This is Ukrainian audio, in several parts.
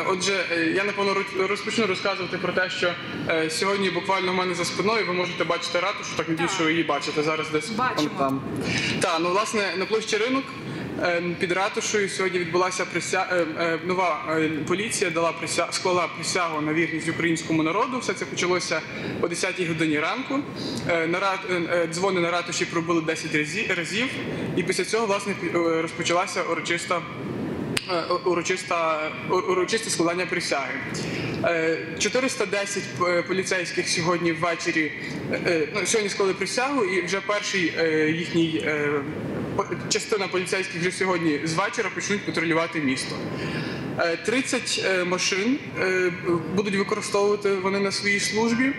Е, Отже, е, я напевно роз- розпочну розказувати про те, що е, сьогодні буквально в мене за спиною ви можете бачити ратушу, так надію, що ви її бачите зараз десь Бачимо. там. Так, ну власне на площі ринок під ратушею сьогодні відбулася прися... е, нова поліція дала прися... склала присягу на вірність українському народу. Все це почалося о 10-й годині ранку. На дзвони на ратуші пробили 10 разі- разів, і після цього власне розпочалася урочиста урочиста, урочисте складання присяги. Е, 410 поліцейських сьогодні ввечері е, е, ну, сьогодні склали присягу, і вже перший е, їхній е, частина поліцейських вже сьогодні з вечора почнуть патрулювати місто. Е, 30 е, машин е, будуть використовувати вони на своїй службі.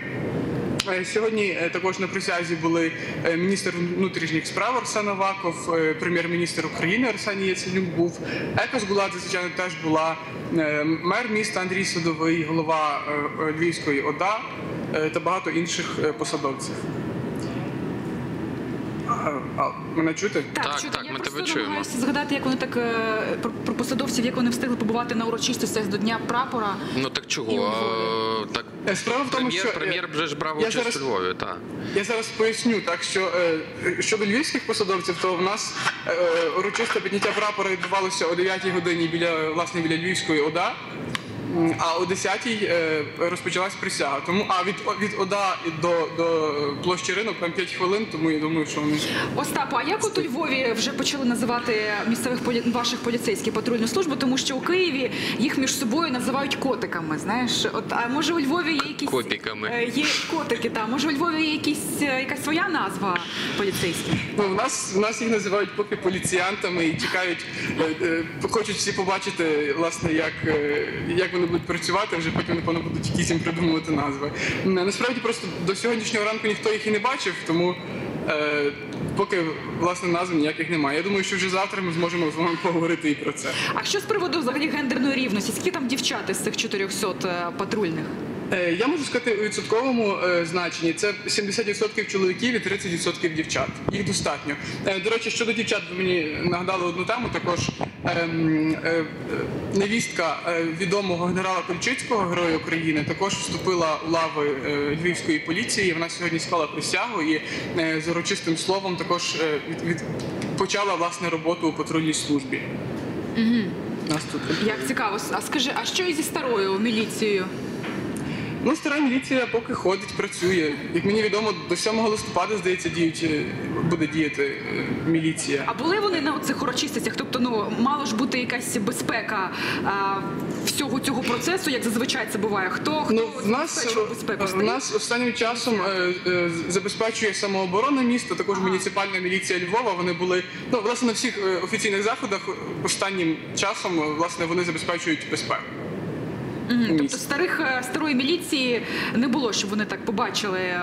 Е, Сьогодні е, також на присязі були е, міністр внутрішніх справ Арсен Аваков, прем'єр-міністр України Арсеній Яценюк був. Екос Гуладзе, звичайно, теж була мер міста Андрій Садовий, голова Львівської ОДА та багато інших посадовців. А, Мене чути? Так, чути. так, я ми просто тебе чуємо. намагаюся згадати, як вони так е, про, про посадовців, як вони встигли побувати на урочистостях до Дня прапора. Ну так І у чого? А, Так Е, Справа в тому, прем'єр, що е, прем'єр вже ж брав я участь зараз- у Львові, так. Я зараз поясню, так що е, щодо львівських посадовців, то в нас е, урочисте підняття прапора відбувалося о 9 годині біля власне біля Львівської ОДА. А о 10-й е, розпочалась присяга. Тому а від від ОДА до, до площі ринок там 5 хвилин, тому я думаю, що вони Остапа, а як от у Львові вже почали називати місцевих полі... ваших поліцейських патрульну службу, тому що у Києві їх між собою називають котиками. Знаєш, от а може у Львові є якісь Котиками. Е, Є котики, та може у Львові є якісь е, якась своя назва поліцейських? ну в нас в нас їх називають поки поліціянтами і чекають, хочуть всі побачити, власне, як, як вони будуть працювати. Вже потім напевно будуть якісь їм придумувати назви. Насправді просто до сьогоднішнього ранку ніхто їх і не бачив, тому. Е, Поки власне назв ніяких немає. Я думаю, що вже завтра ми зможемо з вами поговорити і про це. А що з приводу взагалі гендерної рівності? Скільки там дівчат із цих 400 е, патрульних? Е, Я можу сказати у відсотковому е, значенні це 70% чоловіків і 30% дівчат. Їх достатньо. До речі, щодо дівчат, ви мені нагадали одну тему. Також невістка е, відомого генерала Кольчицького, героя України, також вступила у лави е, львівської поліції. Вона сьогодні склала присягу і е, з урочистим словом також е, від, від почала власне роботу у патрульній службі. Нас тут. Як цікаво, а скажи, а що зі старою міліцією? Ну, стара міліція поки ходить, працює. Як мені відомо, до 7 листопада, здається, діють, е, буде діяти е, міліція. А були вони на цих урочистостях? Тобто, ну мало ж бути якась безпека а, всього цього процесу, як зазвичай це буває. Хто хто Ну, в нас, безпеку? в нас останнім часом е, е, забезпечує самооборона міста, також муніципальна міліція Львова. Вони були ну власне на всіх е, офіційних заходах останнім часом е, власне вони забезпечують безпеку. Тобто місті. старих міліції не було, щоб вони так побачили. е,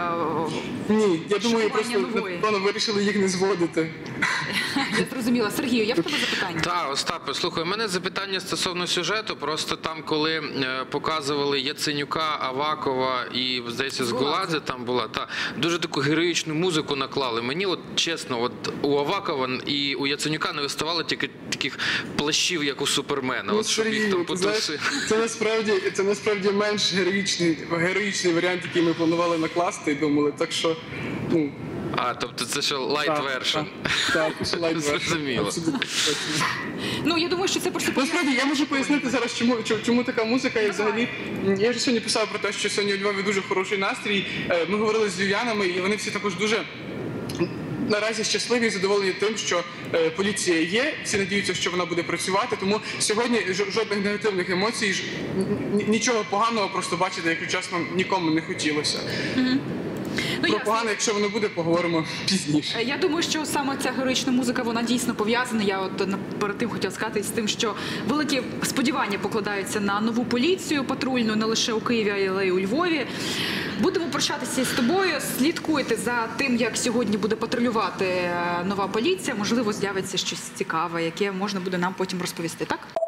Ні, я думаю, просто нової. вирішили їх не зводити. Я зрозуміла. Сергію, я в тебе запитання. Так, Остапе, слухай, у мене запитання стосовно сюжету. Просто там, коли е, показували Яценюка, Авакова і здається, з Гуладзе. Там була та дуже таку героїчну музику наклали. Мені, от чесно, от у Авакова і у Яценюка не виставало тільки таких плащів, як у Супермена. От щоб їх там Ну, ти знаєш, потуси. це насправді це насправді менш героїчний героїчний варіант, який ми планували накласти і думали. Так що ну А, тобто це ще лайт вершн. Так, це light version. Зрозуміло. Ну я думаю, що це просто Насправді я можу пояснити зараз, чому чому, чому така музика. І взагалі я вже сьогодні писав про те, що сьогодні у Львові дуже хороший настрій. Е, Ми говорили з львів'янами, і вони всі також дуже. Наразі щасливі і задоволені тим, що е, поліція є. Всі надіються, що вона буде працювати. Тому сьогодні жо- жодних негативних емоцій, ж- нічого поганого просто бачити, якщо чесно, нікому не хотілося. Ну, Про погане, якщо воно буде, поговоримо пізніше. Е, Я думаю, що саме ця героїчна музика вона дійсно пов'язана. Я от перед тим хотіла сказати з тим, що великі сподівання покладаються на нову поліцію патрульну не лише у Києві, але й у Львові. Будемо прощатися з тобою. Слідкуйте за тим, як сьогодні буде патрулювати е, нова поліція. Можливо, з'явиться щось цікаве, яке можна буде нам потім розповісти. Так.